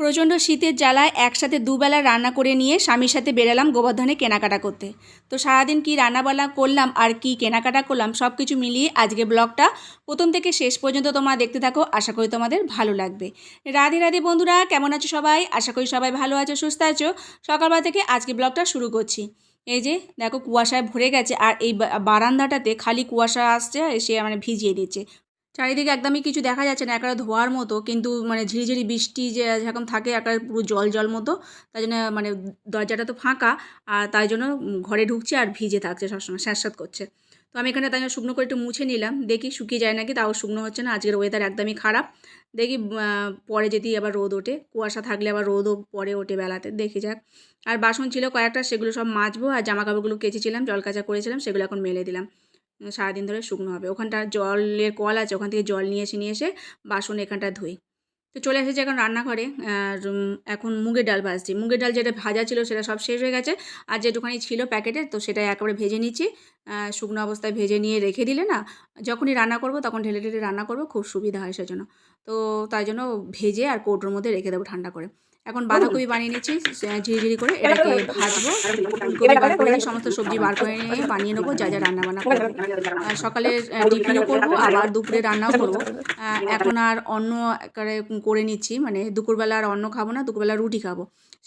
প্রচণ্ড শীতের জ্বালায় একসাথে দুবেলা রান্না করে নিয়ে স্বামীর সাথে বেরালাম গোবর্ধনে কেনাকাটা করতে। তো সারাদিন কি রান্নাবান্না করলাম আর কি কেনাকাটা করলাম সব কিছু মিলিয়ে আজকে ব্লগটা প্রথম থেকে শেষ পর্যন্ত তোমরা দেখতে থাকো, আশা করি তোমাদের ভালো লাগবে। রাধে রাধে বন্ধুরা, কেমন আছো সবাই? আশা করি সবাই ভালো আছো, সুস্থ আছো। সকালবেলা থেকে আজকে ব্লগটা শুরু করছি। এই যে দেখো কুয়াশায় ভরে গেছে আর এই বারান্দাটাতে খালি কুয়াশা আসছে সে মানে ভিজিয়ে দিচ্ছে। চারিদিকে একদমই কিছু দেখা যাচ্ছে না একটা ধোয়ার মতো, কিন্তু মানে ঝিরিঝিরি বৃষ্টি যে যেরকম থাকে একটা পুরো জল জল মতো তাই জন্য মানে দরজাটা তো ফাঁকা, আর তাই জন্য ঘরে ঢুকছে আর ভিজে থাকছে সবসময়, স্যাঁতস্যাঁত করছে। তো আমি এখানে তাই শুকনো করে একটু মুছে নিলাম, দেখি শুকিয়ে যায় নাকি, তাও শুকনো হচ্ছে না, আজকের ওয়েদার একদমই খারাপ। দেখি পরে যদি আবার রোদ ওঠে, কুয়াশা থাকলে আবার রোদও পরে ওঠে বেলাতে, দেখি যাক। আর বাসন ছিল কয়েকটা, সেগুলো সব মাজবো, আর জামা কাপড়গুলো কেচেছিলাম, জল কাচা করেছিলাম, সেগুলো এখন মেলে দিলাম। সারাদিন ধরে শুকনো হবে। ওখানটা জলের কল আছে, ওখান থেকে জল নিয়ে এসে নিয়ে এসে বাসন এখানটা ধুই। তো চলে এসেছি এখন রান্নাঘরে। এখন মুগের ডাল ভাজছি। মুগের ডাল যেটা ভাজা ছিল সেটা সব শেষ হয়ে গেছে। আর যেটুখানি ছিল প্যাকেটের তো সেটা একেবারে ভেজে নিচ্ছি। শুকনো অবস্থায় ভেজে নিয়ে রেখে দিলে না, যখনই রান্না করব তখন ঢেলে ঢেলে রান্না করব, খুব সুবিধা হয় সেজন্য। তো তাই জন্য ভেজে আর কৌটোর মধ্যে রেখে দেবো ঠান্ডা করে। এখন বাঁধাকপি বানিয়ে নিচ্ছি ঝিরিঝিরি করে এটাকে ভাজবো। ফুলকপি বার করে নিয়ে সমস্ত সবজি বার করে নিয়ে বানিয়ে নেব যা যা রান্না বান্না করব। সকালে টিফিনও করব আবার দুপুরে রান্নাও করব। এখন আর অন্য একেবারে করে নিচ্ছি মানে দুপুরবেলা আর অন্য খাব না দুপুরবেলা রুটি খাব।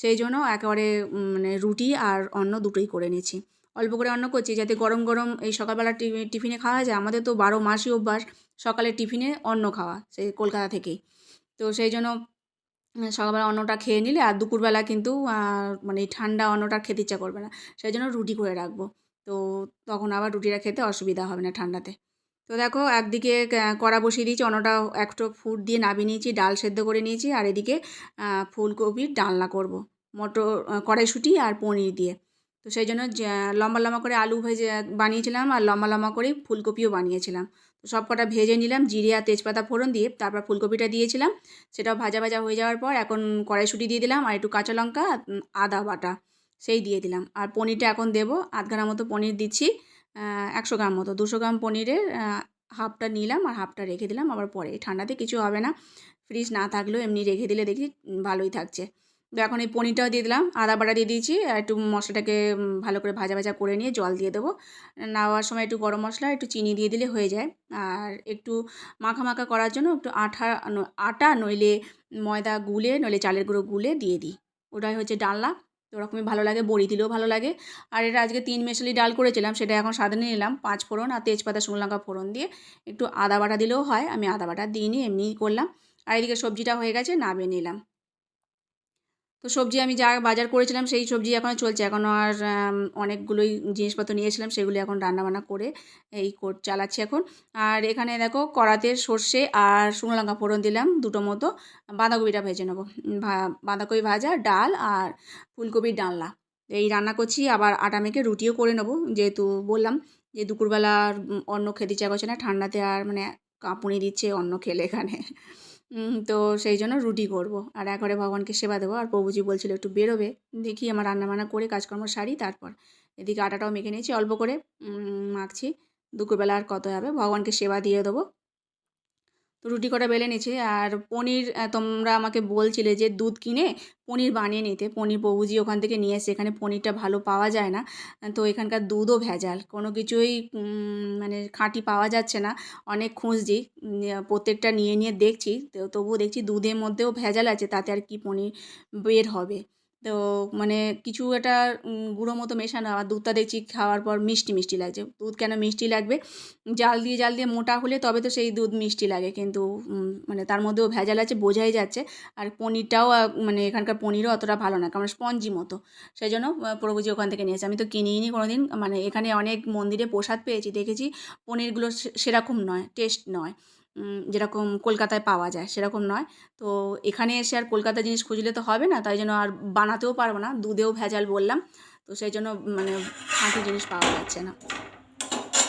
সেই জন্য একেবারে মানে রুটি আর অন্ন দুটোই করে নিচ্ছি। অল্প করে অন্ন করছি যাতে গরম গরম এই সকালবেলা টিফিনে খাওয়া যায়। আমাদের তো বারো মাসই অভ্যাস সকালে টিফিনে অন্ন খাওয়া সেই কলকাতা থেকেই। তো সেই জন্য সকালবেলা অন্নটা খেয়ে নিলে আর দুপুরবেলা কিন্তু মানে ঠান্ডা অন্নটা খেতে ইচ্ছা করবে না। সেই জন্য রুটি করে রাখব। তো তখন আবার রুটিটা খেতে অসুবিধা হবে না ঠান্ডাতে। তো দেখো একদিকে কড়া বসিয়ে দিয়েছি, অন্নটা একটু ফুট দিয়ে নাবিয়ে নিয়েছি, ডাল সেদ্ধ করে নিয়েছি, আর এদিকে ফুলকপির ডালনা করব। মটর কড়াইশুঁটি আর পনির দিয়ে। তো সেই জন্য লম্বা লম্বা করে আলু ভেজে বানিয়েছিলাম, আর লম্বা লম্বা করে ফুলকপিও বানিয়েছিলাম। সব কটা ভেজে নিলাম, জিরে আর তেজপাতা ফোড়ন দিয়ে তারপর ফুলকপিটা দিয়েছিলাম। সেটাও ভাজা ভাজা হয়ে যাওয়ার পর এখন কড়াইশুঁটি দিয়ে দিলাম আর একটু কাঁচা লঙ্কা আদা বাটা, সেই দিয়ে দিলাম। আর পনিরটা এখন দেবো, আধ গ্রাম মতো পনির দিচ্ছি একশো গ্রাম মতো, দুশো গ্রাম পনিরের হাফটা নিলাম আর হাফটা রেখে দিলাম। আবার পরে, ঠান্ডাতে কিছু হবে না, ফ্রিজ না থাকলেও এমনি রেখে দিলে দেখি ভালোই থাকছে। তো এখন এই পনিরটাও দিয়ে দিলাম, আদা বাটা দিয়ে দিয়েছি, আর একটু মশলাটাকে ভালো করে ভাজা ভাজা করে নিয়ে জল দিয়ে দেবো। নেওয়ার সময় একটু গরম মশলা, একটু চিনি দিয়ে দিলে হয়ে যায়। আর একটু মাখা মাখা করার জন্য একটু আঠা আটা, নইলে ময়দা গুলে, নইলে চালের গুঁড়ো গুলে দিয়ে দিই। ওটাই হচ্ছে ডালনা। তো ওরকমই ভালো লাগে, বড়ি দিলেও ভালো লাগে। আর এটা আজকে তিন মেশালি ডাল করেছিলাম, সেটা এখন সাধারণ নিলাম। পাঁচ ফোড়ন আর তেজপাতা, শুকনো লঙ্কা ফোড়ন দিয়ে একটু আদা বাটা দিলেও হয়। আমি আদা বাটা দিইনি, এমনিই করলাম। আর এদিকে সবজিটা হয়ে গেছে, নামিয়ে নিলাম। তো সবজি আমি যা বাজার করেছিলাম সেই সবজি এখনও চলছে। এখনও আর অনেকগুলোই জিনিসপত্র নিয়েছিলাম, সেগুলি এখন রান্নাবান্না করে এই কোট চালাচ্ছি এখন। আর এখানে দেখো কড়াতে সর্ষে আর শুকনো লঙ্কা ফোড়ন দিলাম দুটো মতো। বাঁধাকপিটা ভেজে নেব। বাঁধাকপি ভাজা, ডাল আর ফুলকপির ডালনা। এই রান্না করছি, আবার আটা মেখে রুটিও করে নেব। যেহেতু বললাম যে দুপুরবেলা অন্ন খেতে ইচ্ছা না, ঠান্ডাতে আর মানে কাঁপুনি দিচ্ছে অন্য খেলে এখানে। তো সেই জন্য রুটি করব। আর একবারে ভগবানকে সেবা দেবো। আর প্রভুজি বলছিল, একটু বেরোবে। দেখি আমার রান্নাবান্না করে কাজকর্ম সারি তারপর। এদিকে আটাটাও মেখে নিয়েছি, অল্প করে মাখছি। দুপুরবেলা আর কত হবে? ভগবানকে সেবা দিয়ে দেবো। তো রুটি কটা বেলে নিয়েছি। আর পনির তোমরা আমাকে বলছিলে যে দুধ কিনে পনির বানিয়ে নিতে। পনির প্রভুজি ওখান থেকে নিয়ে এসে এখানে পনিরটা ভালো পাওয়া যায় না। তো এখানকার দুধও ভেজাল। কোনো কিছুই মানে খাঁটি পাওয়া যাচ্ছে না। অনেক খুঁজছি প্রত্যেকটা নিয়ে নিয়ে দেখছি। তো তবুও দেখছি দুধের মধ্যেও ভেজাল আছে, তাতে আর কি পনির বের হবে। তো মানে কিছু একটা গুঁড়ো মতো মেশানো আর দুধটা দেখছি খাওয়ার পর মিষ্টি মিষ্টি লাগছে। দুধ কেন মিষ্টি লাগবে? জাল দিয়ে জাল দিয়ে মোটা হলে তবে তো সেই দুধ মিষ্টি লাগে। কিন্তু মানে তার মধ্যেও ভেজাল আছে, বোঝাই যাচ্ছে। আর পনিরটাও মানে এখানকার পনিরও অতটা ভালো না, কারণ স্পঞ্জি মতো। সেই জন্য প্রভুজি ওখান থেকে নিয়েছে আমি তো কিনিই নি কোনো দিন মানে এখানে অনেক মন্দিরে প্রসাদ পেয়েছি, দেখেছি। পনিরগুলো সেরকম নয়, টেস্ট নয়। যেরকম কলকাতায় পাওয়া যায়, সেরকম নয়। তো এখানে এসে আর কলকাতা জিনিস খুঁজলে তো হবে না, তাই জন্য আর বানাতেও পারব না, দুধেও ভেজাল বললাম। তো সেই জন্য মানে খাঁটি জিনিস পাওয়া যাচ্ছে না।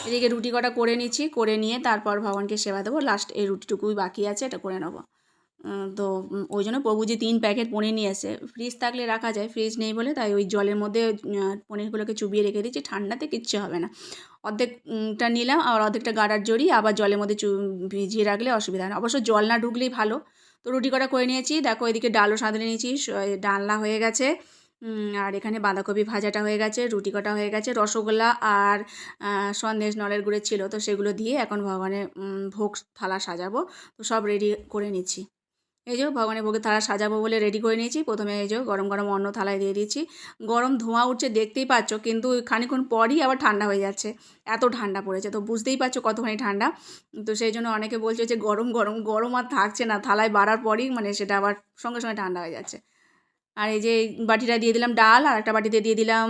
এদিকে রুটি কটা করে নিচ্ছি, করে নিয়ে তারপর ভগবানকে সেবা দেবো লাস্ট এই রুটিটুকুই বাকি আছে, এটা করে নেব। তো ওই জন্য প্রভুজি তিন প্যাকেট পনির নিয়ে এসে ফ্রিজ থাকলে রাখা যায় ফ্রিজ নেই বলে, তাই ওই জলের মধ্যে পনিরগুলোকে চুবিয়ে রেখে দিচ্ছি, ঠান্ডাতে কিচ্ছু হবে না। অর্ধেকটা নিলাম, আর অর্ধেকটা গাডার জড়ি, আবার জলের মধ্যে চু, ভিজিয়ে রাখলে অসুবিধা হয় না। অবশ্য জল না ঢুকলেই ভালো। তো রুটি কটা করে নিয়েছি, দেখো এদিকে ডালও সাঁতলে নিয়েছি ডালনা হয়ে গেছে আর এখানে বাঁধাকপি ভাজাটা হয়ে গেছে, রুটি কটা হয়ে গেছে, রসগোল্লা আর সন্দেশ নলের গুড়ের ছিল, তো সেগুলো দিয়ে এখন ভগবানের ভোগ থালা সাজাবো, তো সব রেডি করে নিচ্ছি। এই যে ভগবানের ভোগের থালা সাজাবো বলে রেডি করে নিয়েছি। প্রথমে এই যে গরম গরম অন্ন থালায় দিয়ে দিয়েছি গরম ধোঁয়া উঠছে, দেখতেই পাচ্ছ, কিন্তু খানিক্ষণ পরই আবার ঠান্ডা হয়ে যাচ্ছে। এত ঠান্ডা পড়েছে, তো বুঝতেই পারছ কতখানি ঠান্ডা। তো সেই জন্য অনেকে বলছে যে গরম গরম গরম আর থাকছে না, থালায় বাড়ার পরই মানে সেটা আবার সঙ্গে সঙ্গে ঠান্ডা হয়ে যাচ্ছে। আর এই যে বাটিটা দিয়ে দিলাম ডাল, আর একটা বাটিতে দিয়ে দিলাম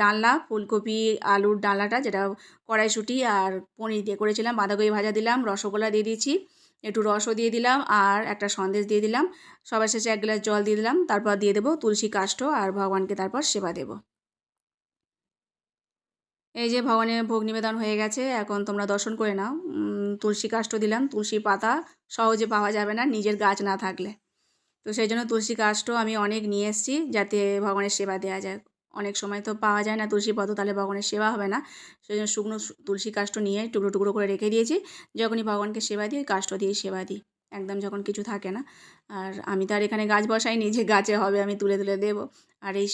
ডালনা, ফুলকপি, আলুর ডালনাটা, যেটা কড়াইশুঁটি আর পনির দিয়ে করেছিলাম, বাঁধাকপি ভাজা দিলাম, রসগোল্লা দিয়ে দিয়েছি। একটু রসও দিয়ে দিলাম আর একটা সন্দেশ দিয়ে দিলাম। সবার শেষে এক গ্লাস জল দিয়ে দিলাম, তারপর দিয়ে দেবো তুলসী কাষ্ঠ আর ভগবানকে তারপর সেবা দেব। এই যে ভগবানের ভোগ নিবেদন হয়ে গেছে, এখন তোমরা দর্শন করে নাও। তুলসী কাষ্ঠ দিলাম, তুলসী পাতা সহজে পাওয়া যাবে না নিজের গাছ না থাকলে। তো সেই জন্য তুলসী কাষ্ঠ আমি অনেক নিয়ে এসেছি যাতে ভগবানের সেবা দেওয়া যায়। অনেক সময় তো পাওয়া যায় না তুলসী পাতা তাহলে ভগবানের সেবা হবে না। সেই জন্য শুকনো তুলসী কাষ্ঠ নিয়ে টুকরো টুকরো করে রেখে দিয়েছি। যখনই ভগবানকে সেবা দিই কাষ্ঠ দিয়ে সেবা দিই। একদম যখন কিছু থাকে না। আর আমি তো আর এখানে গাছ বসাইনি যে গাছে হবে, আমি তুলে তুলে দেবো। আর এই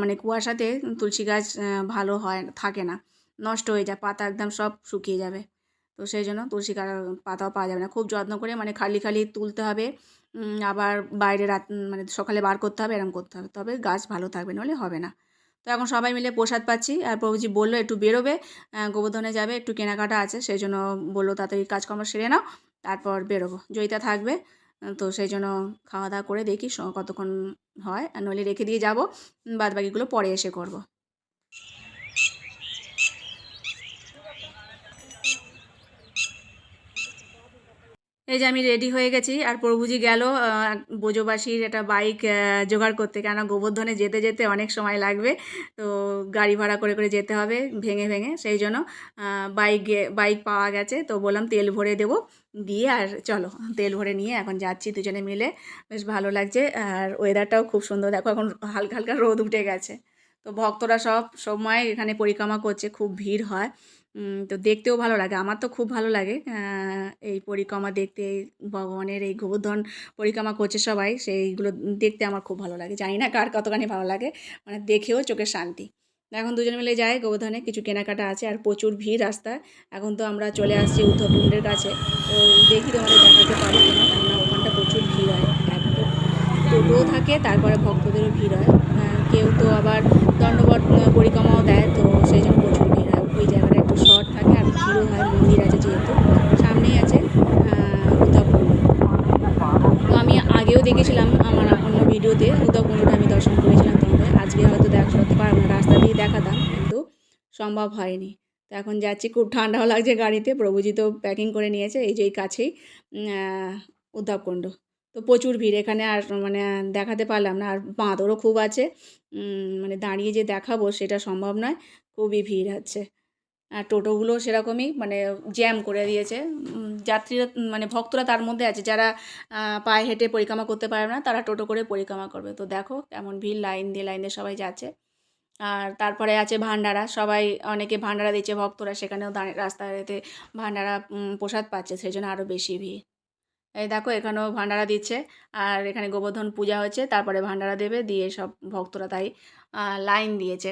মানে কুয়াশাতে তুলসী গাছ ভালো হয় থাকে না। নষ্ট হয়ে যায়, পাতা একদম সব শুকিয়ে যাবে। তো সেই জন্য তুলসী পাতাও পাওয়া যাবে না। খুব যত্ন করে মানে খালি খালি তুলতে হবে। আবার বাইরে রাত মানে সকালে বার করতে হবে এরকম করতে হবে। তবে গাছ ভালো থাকবে নাহলে হবে না। তো এখন সবাই মিলে প্রসাদ পাচ্ছি। আর প্রভুজি বলল, একটু বেরোবে গোবর্ধনে যাবে, একটু কেনাকাটা আছে। সেই জন্য বলল, তাড়াতাড়ি কাজকর্ম সেরে নাও, তারপর বেরোবো। জয়িতা থাকবে তো সেই জন্য খাওয়া দাওয়া করে দেখি কতক্ষণ হয়। আর নইলে রেখে দিয়ে যাব, বাদবাকিগুলো পরে এসে করব। এই যে আমি রেডি হয়ে গেছি। আর প্রভুজি গেল বোঝবাসীর একটা বাইক জোগাড় করতে। কেন গোবর্ধনে যেতে যেতে অনেক সময় লাগবে। তো গাড়ি ভাড়া করে করে যেতে হবে ভেঙে ভেঙে। সেই জন্য বাইক বাইক পাওয়া গেছে। তো বললাম তেল ভরে দেবো। দিয়ে আর চলো, তেল ভরে নিয়ে এখন যাচ্ছি দুজনে মিলে। বেশ ভালো লাগছে। আর ওয়েদারটাও খুব সুন্দর। দেখো এখন হালকা হালকা রোদ উঠে গেছে। তো ভক্তরা সব সময় এখানে পরিক্রমা করছে। খুব ভিড় হয়। তো দেখতেও ভালো লাগে। আমার তো খুব ভালো লাগে এই পরিক্রমা দেখতে। ভগবানের এই গোবর্ধন পরিক্রমা করছে সবাই, সেইগুলো দেখতে আমার খুব ভালো লাগে। জানি না কার কতখানি ভালো লাগে মানে দেখেও চোখের শান্তি। এখন দুজন মিলে যাই গোবর্ধনে, কিছু কেনাকাটা আছে আর প্রচুর ভিড় রাস্তায়। এখন তো আমরা চলে আসছি উদ্ধবকুণ্ডের কাছে, তো দেখি তোমাদের দেখাতে পারি কিনা, কেননা ওখানটা প্রচুর ভিড় হয় টোটোও থাকে, তারপরে ভক্তদেরও ভিড় হয়। কেউ তো আবার দণ্ডবত পরিক্রমাও দেয়, তো সেই জন্য প্রচুর ভিড় হয় ওই জায়গাটা একটু শর্ট হয় মন্দির আছে যেহেতু সামনেই আছে উদ্ধবকুণ্ড তো আমি আগেও দেখেছিলাম আমার অন্য ভিডিওতে উদ্ধবকুণ্ডটা আমি দর্শন করেছিলাম তোমাদের। আজকে হয়তো দেখাতে পারব না রাস্তা দিয়ে দেখাতাম কিন্তু সম্ভব হয়নি। তো এখন যাচ্ছি খুব ঠান্ডাও লাগছে গাড়িতে প্রভুজি তো প্যাকিং করে নিয়েছে এই যে এই কাছেই উম, তো প্রচুর ভিড় এখানে আর মানে দেখাতে পারলাম না আর বাঁদরও খুব আছে। মানে দাঁড়িয়ে যে দেখাবো সেটা সম্ভব নয় খুবই ভিড় আছে টোটোগুলো সেরকমই মানে জ্যাম করে দিয়েছে। যাত্রীরা মানে ভক্তরা তার মধ্যে আছে। যারা পায়ে হেঁটে পরিক্রমা করতে পারে না, তারা টোটো করে পরিক্রমা করবে। তো দেখো কেমন ভিড়, লাইন দিয়ে লাইন সবাই যাচ্ছে। আর তারপরে আছে ভান্ডারা। সবাই, অনেকে ভান্ডারা দিচ্ছে, ভক্তরা সেখানেও দাঁড়িয়ে রাস্তাতে ভান্ডারা প্রসাদ পাচ্ছে সেই জন্য আরও বেশি ভিড়। এই দেখো এখানেও ভান্ডারা দিচ্ছে। আর এখানে গোবর্ধন পূজা হচ্ছে, তারপরে ভান্ডারা দেবে, দিয়ে সব ভক্তরা তাই লাইন দিয়েছে।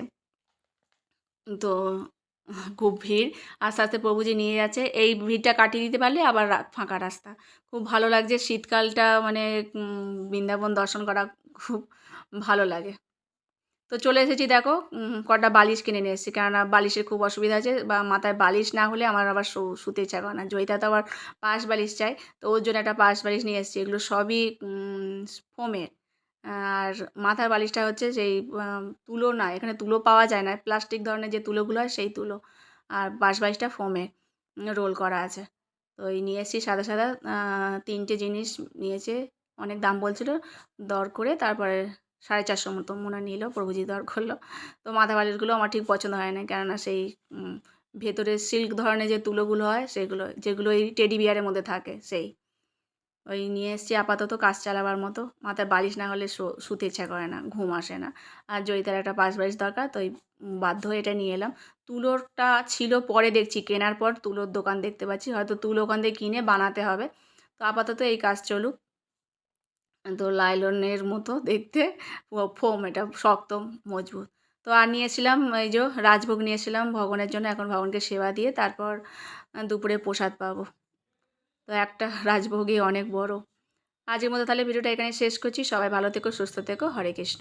তো খুব ভিড় আস্তে আস্তে প্রভুজি নিয়ে যাচ্ছে, এই ভিড়টা কাটিয়ে দিতে পারলে আবার ফাঁকা রাস্তা। খুব ভালো লাগছে শীতকালটা মানে বৃন্দাবন দর্শন করা খুব ভালো লাগে। তো চলে এসেছি দেখো কটা বালিশ কিনে নিয়ে এসেছি। কেননা বালিশের খুব অসুবিধা আছে, বা মাথায় বালিশ না হলে আমার আবার শুতে ইচ্ছা করে না। জয়িতা তো আবার পাশ বালিশ চাই, তো ওর জন্য একটা পাশ বালিশ নিয়ে এসেছি। এগুলো সবই ফোমের। আর মাথার বালিশটা হচ্ছে সেই তুলো না, এখানে তুলো পাওয়া যায় না, প্লাস্টিক ধরনের যে তুলোগুলো হয় সেই তুলো। আর বাঁশ বালিশটা ফোমে রোল করা আছে। তো এই নিয়ে এসেছি সাদা সাদা তিনটে জিনিস নিয়েছে, অনেক দাম বলছিল, দর করে তারপরে সাড়ে চারশো মতো মনে নিল, প্রভুজি দর করল। তো মাথা বালিশগুলো আমার ঠিক পছন্দ হয় না, কেননা সেই ভেতরে সিল্ক ধরনের যে তুলোগুলো হয়, সেগুলো, যেগুলো এই টেডি বিয়ারের মধ্যে থাকে, সেই। ওই নিয়ে এসেছি আপাতত কাজ চালাবার মতো। মাথায় বালিশ না হলে শুতে ইচ্ছা করে না, ঘুম আসে না। আর জয়িতার একটা পাশ বালিশ দরকার, তো বাধ্য হয়ে এটা নিয়ে এলাম। তুলোরটা ছিল পরে দেখছি, কেনার পর তুলোর দোকান দেখতে পাচ্ছি। হয়তো তুলো ওখান থেকে কিনে বানাতে হবে। তো আপাতত এই কাজ চলুক। তো লাইলনের মতো দেখতে ফোম, এটা শক্ত, মজবুত। তো আর নিয়েছিলাম এই যে রাজভোগ নিয়েছিলাম ভগবানের জন্য। এখন ভগবানকে সেবা দিয়ে তারপর দুপুরে প্রসাদ পাবো। তো একটা রাজভোগই অনেক বড়। আজের মতো তাহলে ভিডিওটা এখানে শেষ করছি। সবাই ভালো থেকো, সুস্থ থেকো। হরে কৃষ্ণ।